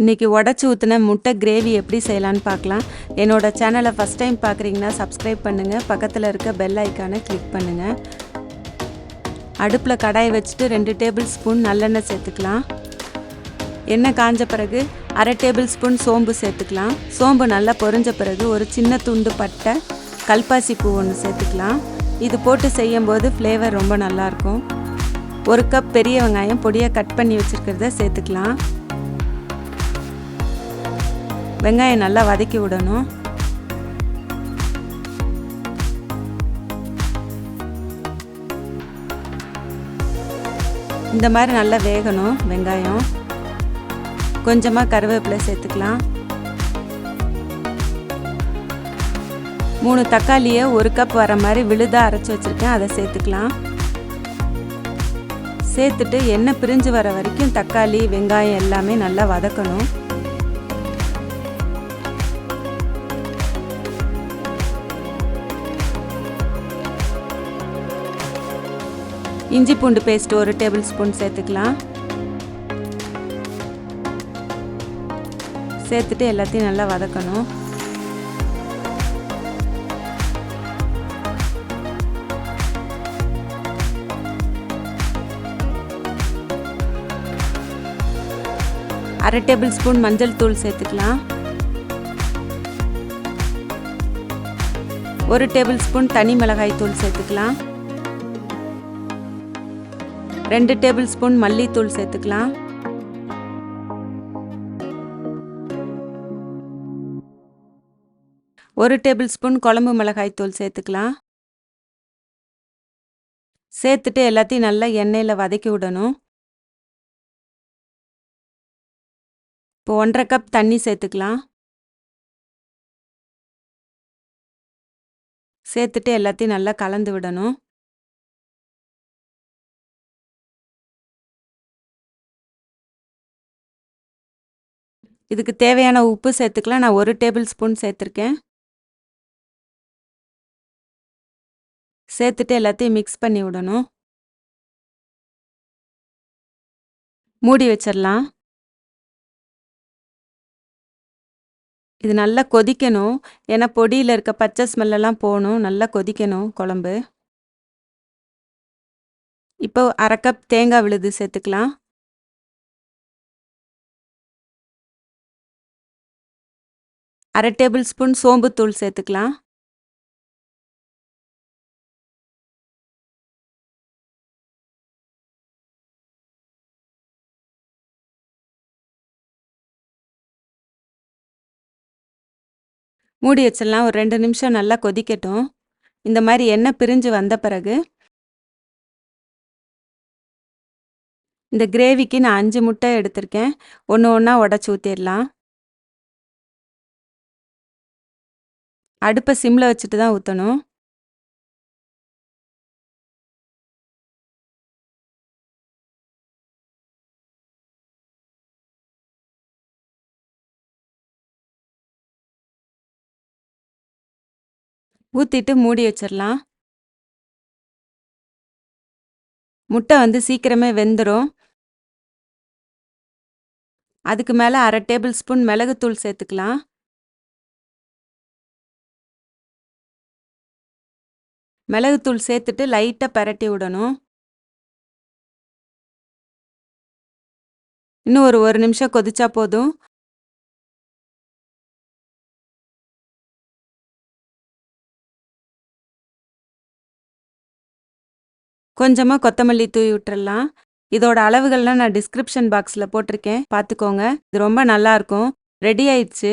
இன்றைக்கி உடச்சி ஊற்றின முட்டை கிரேவி எப்படி செய்யலான்னு பார்க்கலாம். என்னோட சேனலை ஃபஸ்ட் டைம் பார்க்குறீங்கன்னா சப்ஸ்கிரைப் பண்ணுங்கள் பக்கத்தில் இருக்க பெல் ஐக்கானை கிளிக் பண்ணுங்கள் அடுப்பில் கடாயை வச்சுட்டு ரெண்டு டேபிள் ஸ்பூன் நல்லெண்ணெய் சேர்த்துக்கலாம். எண்ணெய் காஞ்ச பிறகு அரை டேபிள் ஸ்பூன் சோம்பு சேர்த்துக்கலாம். சோம்பு நல்லா பொரிஞ்ச பிறகு ஒரு சின்ன துண்டு பட்டை கல்பாசி பூ ஒன்று சேர்த்துக்கலாம். இது போட்டு செய்யும்போது ஃப்ளேவர் ரொம்ப நல்லாயிருக்கும் ஒரு கப் பெரிய வெங்காயம் பொடியாக கட் பண்ணி வச்சுருக்கிறத சேர்த்துக்கலாம். வெங்காயம் நல்லா வதக்கி விடணும். இந்த மாதிரி நல்லா வேகணும் வெங்காயம். கொஞ்சமாக கருவேப்பிலை சேர்த்துக்கலாம். மூணு தக்காளியை ஒரு கப் வர மாதிரி விழுதாக அரைச்சி வச்சுருக்கேன். அதை சேர்த்துக்கலாம். சேர்த்துட்டு எண்ணெய் பிரிஞ்சு வர வரைக்கும் தக்காளி வெங்காயம் எல்லாமே நல்லா வதக்கணும். இஞ்சி பூண்டு பேஸ்ட் ஒரு டேபிள் ஸ்பூன் சேர்த்துக்கலாம். சேர்த்துட்டு எல்லாத்தையும் நல்லா வதக்கணும். அரை டேபிள் ஸ்பூன் மஞ்சள் தூள் சேர்த்துக்கலாம். ஒரு டேபிள் ஸ்பூன் தனி மிளகாய் தூள் சேர்த்துக்கலாம். ரெண்டு டேபிள் ஸ்பூன் மல்லித்தூள் சேர்த்துக்கலாம். ஒரு டேபிள் ஸ்பூன் குழம்பு மிளகாய் தூள் சேர்த்துக்கலாம். சேர்த்துட்டு எல்லாத்தையும் நல்லா எண்ணெயில் வதக்கி விடணும். இப்போ ஒன்றரை கப் தண்ணி சேர்த்துக்கலாம். சேர்த்துட்டு எல்லாத்தையும் நல்லா கலந்து விடணும். இதுக்கு தேவையான உப்பு சேர்த்துக்கலாம். நான் ஒரு டேபிள் ஸ்பூன் சேர்த்துருக்கேன். சேர்த்துட்டு எல்லாத்தையும் மிக்ஸ் பண்ணி விடணும். மூடி வச்சிடலாம். இது நல்லா கொதிக்கணும். ஏன்னா பொடியில் இருக்க பச்சை ஸ்மெல்லெல்லாம் போகணும். நல்லா கொதிக்கணும் குழம்பு. இப்போ அரை கப் தேங்காய் விழுது சேர்த்துக்கலாம். அரை டேபிள் ஸ்பூன் சோம்புத்தூள் சேர்த்துக்கலாம். மூடி வச்சிடலாம். ஒரு ரெண்டு நிமிஷம் நல்லா கொதிக்கட்டும். இந்த மாதிரி எண்ணெய் பிரிஞ்சு வந்த பிறகு இந்த கிரேவிக்கு நான் அஞ்சு முட்டை எடுத்திருக்கேன். ஒன்று ஒன்றா உடச்சி ஊற்றிடலாம் அடுப்பை சிம்மில் வச்சுட்டு தான் ஊற்றணும் ஊற்றிட்டு மூடி வச்சிடலாம் முட்டை வந்து சீக்கிரமே வெந்துடும் அதுக்கு மேலே அரை டேபிள் ஸ்பூன் மிளகுத்தூள் சேர்த்துக்கலாம். மிளகுத்தூள் சேர்த்துட்டு லைட்டாக பரட்டி விடணும். இன்னும் ஒரு ஒரு நிமிஷம் கொதிச்சா போதும். கொஞ்சமாக கொத்தமல்லி தூவி விட்டுறலாம். இதோட அளவுகள்லாம் நான் டிஸ்கிரிப்ஷன் பாக்ஸில் போட்டிருக்கேன். பார்த்துக்கோங்க. இது ரொம்ப நல்லாயிருக்கும் ரெடி ஆயிடுச்சு.